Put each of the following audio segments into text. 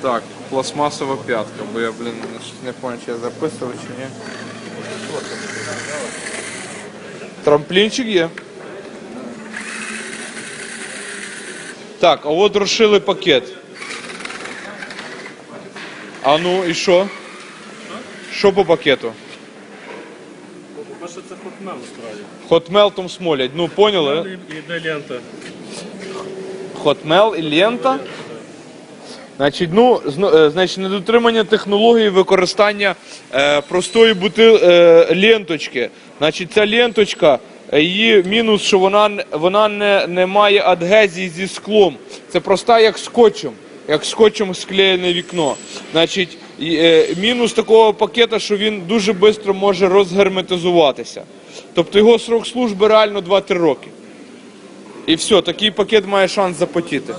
Так, пластмасова п'ятка, бо я, блін, не пам'ятаю, чи я записував чи ні. Трамплінчик є. Так, а от розшили пакет. А ну і що? Що по пакету? Перше це хотмел справді. Хотмелтом смолять. Ну, поняли? І йде лента. Хотмел і лента. Значить, ну, е, значить, недотримання технології використання е, простої бутил, е, ленточки. Значить, ця ленточка, е, її мінус, що вона, вона не, не має адгезії зі склом. Це проста як скотчем, як скотчем склеєне вікно. Значить, е, мінус такого пакета, що він дуже швидко може розгерметизуватися. Тобто його срок служби реально 2-3 роки. І все, такий пакет має шанс запотіти.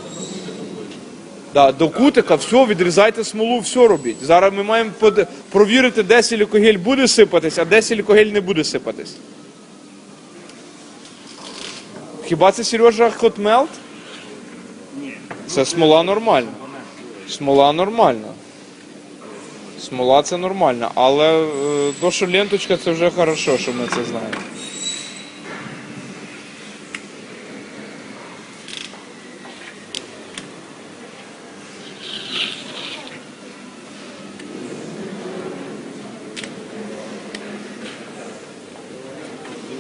Да, до кутика, все, відрізайте смолу, все робіть. Зараз ми маємо под- провірити, де силікогель буде сипатись, а де силікогель не буде сипатись. Хіба це Сережа Хотмелт? Ні. Це смола нормальна. Смола нормальна. Смола це нормально, але е, то, що ленточка, це вже хорошо, що ми це знаємо.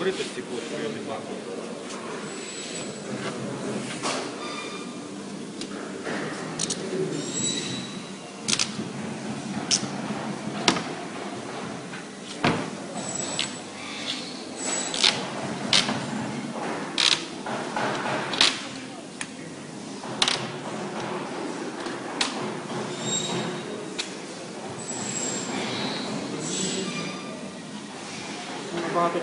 Добрите стекло, своє не бачу. Набагато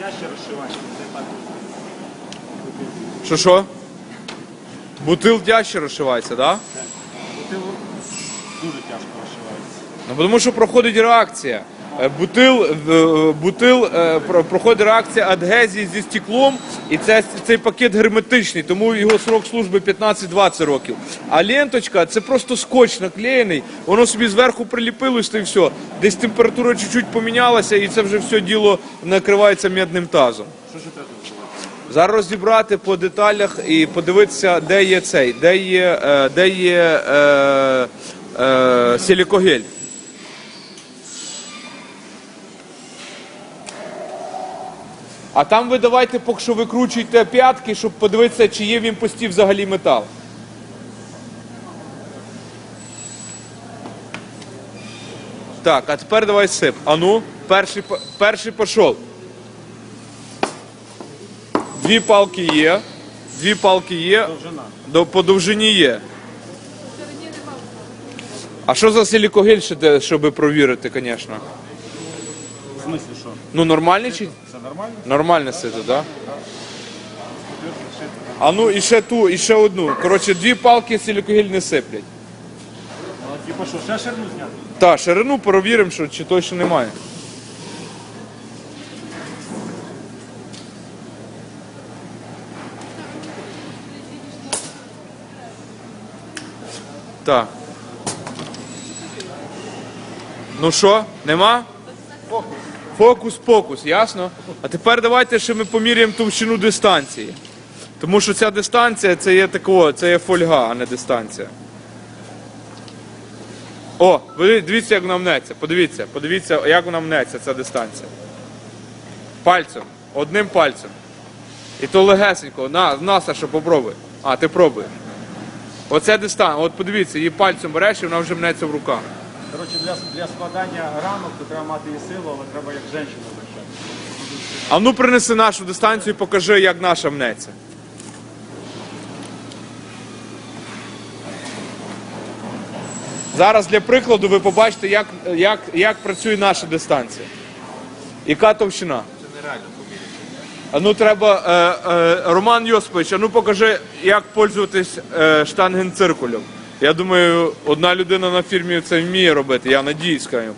Чаще розшивання. Це так. Що що? Бутил тяжче розшивається, так? Да? Бутилу дуже тяжко розшивається. Ну, тому що проходить реакція. Е, Бутил, е, бутил е, про- проходить реакція адгезії зі стеклом, і це, цей пакет герметичний, тому його срок служби 15-20 років. А ленточка це просто скотч наклеєний, воно собі зверху приліпилось та й все. Десь температура чуть-чуть помінялася, і це вже все діло накривається м'ядним тазом. Що ж це? Зараз розібрати по деталях і подивитися, де є цей, де є, де є е, е, силікогель. А там ви давайте, поки що викручуйте п'ятки, щоб подивитися, чи є в імпості взагалі метал. Так, а тепер давай сип. А ну, перший, перший пішов. Дві палки є. Дві палки є. Довжина. До, по довжині є. А що за силікогель, ще щоб провірити, звісно? Ну нормальний чи? Це нормально? Нормальне сито, так? Да? А ну і ще ту, і ще одну. Коротше, дві палки силікогель не сиплять. Ну, типу що, ще ширину зняти? Та, ширину перевіримо, що чи точно немає. Так. Ну що, нема? Фокус-покус, ясно? А тепер давайте ще ми поміряємо товщину дистанції. Тому що ця дистанція це є такого, це є фольга, а не дистанція. О, дивіться, як вона мнеться. Подивіться, подивіться, як вона мнеться, ця дистанція. Пальцем. Одним пальцем. І то легесенько. На, на, Саша, попробуй. А, ти пробуєш. Оце дистанція. От подивіться, її пальцем береш і вона вже мнеться в руках. Коротше, для, для складання рамок то треба мати і силу, але треба як жінка вивчати. А ну принеси нашу дистанцію і покажи, як наша мнеться. Зараз для прикладу ви побачите, як, як, як працює наша дистанція. Яка товщина? Це нереально А ну треба, е, е, Роман Йосипович, а ну покажи, як пользуватись е, штангенциркулем. Я думаю, одна людина на фірмі це вміє робити, я надіюсь, в крайньому.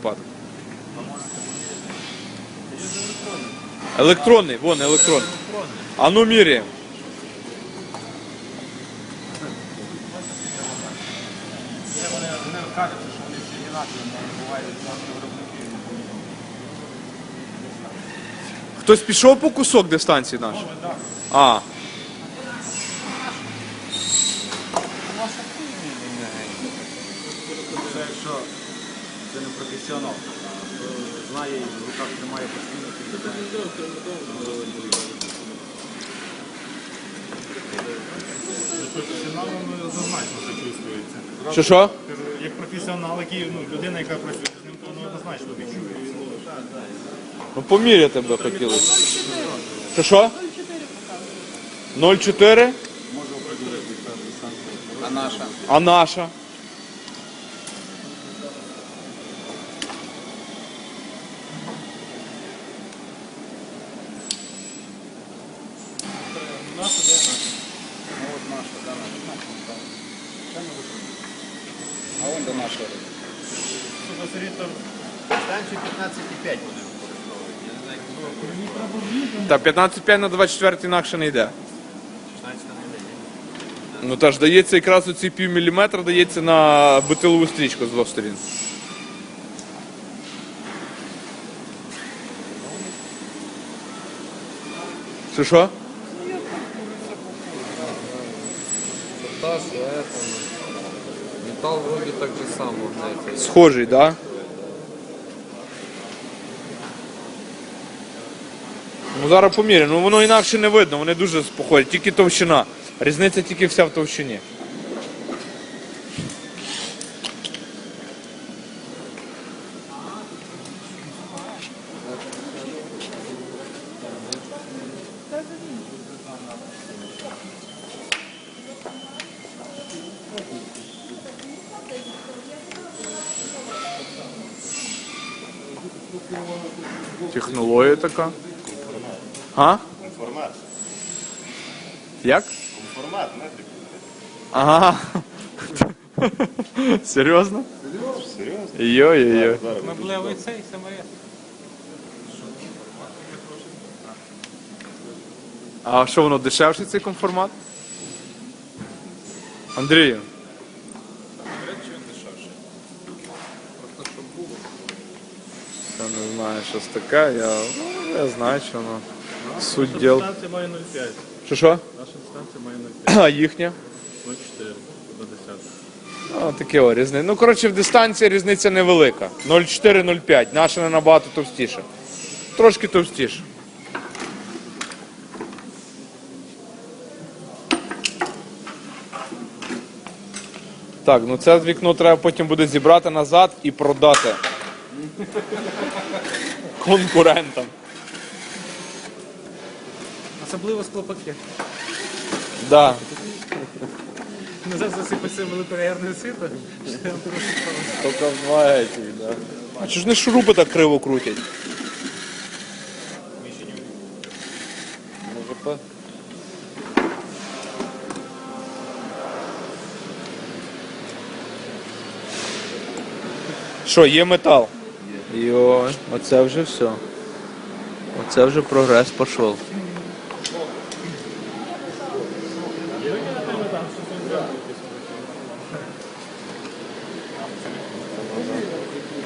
Електронний, вон електронний. А ну міряємо. кажеться, що вони всі але бувають наші виробники. Хтось пішов по кусок дистанції наш? А. якщо це не професіонал, то знає і в руках тримає постійно. Професіоналом однозначно це чувствується. Що що? Як професіонал, який, ну, людина, яка працює з ним, то воно однозначно відчує. Ну поміряти би хотілося. Що що? 0,4? А наша? А наша? Ну от наша, да, наша. А вон до нашої. Станцію 15,5 буде використовувати. Та 15,5 на 24 інакше не йде. 16 не йде. Ну та ж дається якраз оці пів міліметра дається на бутилову стрічку з двох сторін. Що що? Та ж это, металл вроде так же само. Схожий, да? Ну зараз поміряємо. Ну воно інакше не видно, вони дуже походять, тільки товщина. Різниця тільки вся в товщині. Технологія така. А? Формат. Як? Формат, метрик. Ага. Серйозно? Серйозно? Йо-йо-йо. Меблевий цей саморез. А що воно дешевше цей конформат? Андрію. Я не знаю, щось таке, я, ну, я знаю, що воно. Суть діл. Станція має 0,5. Що що? Наша станція має 0,5. А їхня? 0,4 до 10. А, таке о, різниця. Ну, коротше, в дистанції різниця невелика. 0,4-0,5. Наша не набагато товстіша. Трошки товстіше. Так, ну це вікно треба потім буде зібрати назад і продати. Конкурентам. Особливо склопаки. Да. Назад засипаться великоярне сито. Тільки в два этих, да. А чого ж не шурупи так криво крутять? Може по... Що, є метал? Йо, оце вже все. Оце вже прогрес пішов.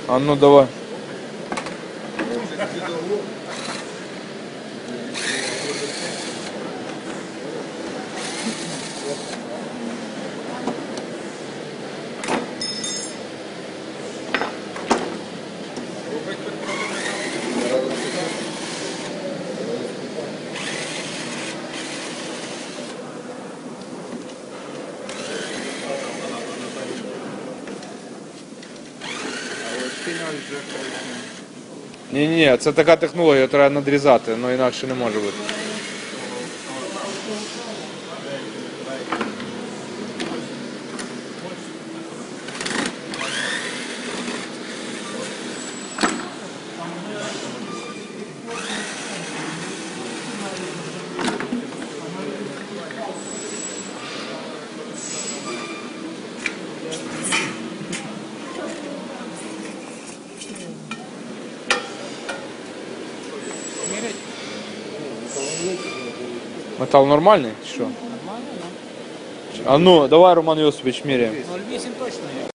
А ну давай. Ні, ні, це така технологія, треба надрізати, ну інакше не може бути. Метал нормальний? чи Що? А ну, давай, Роман Йосипович, міряємо. 0,8 точно є.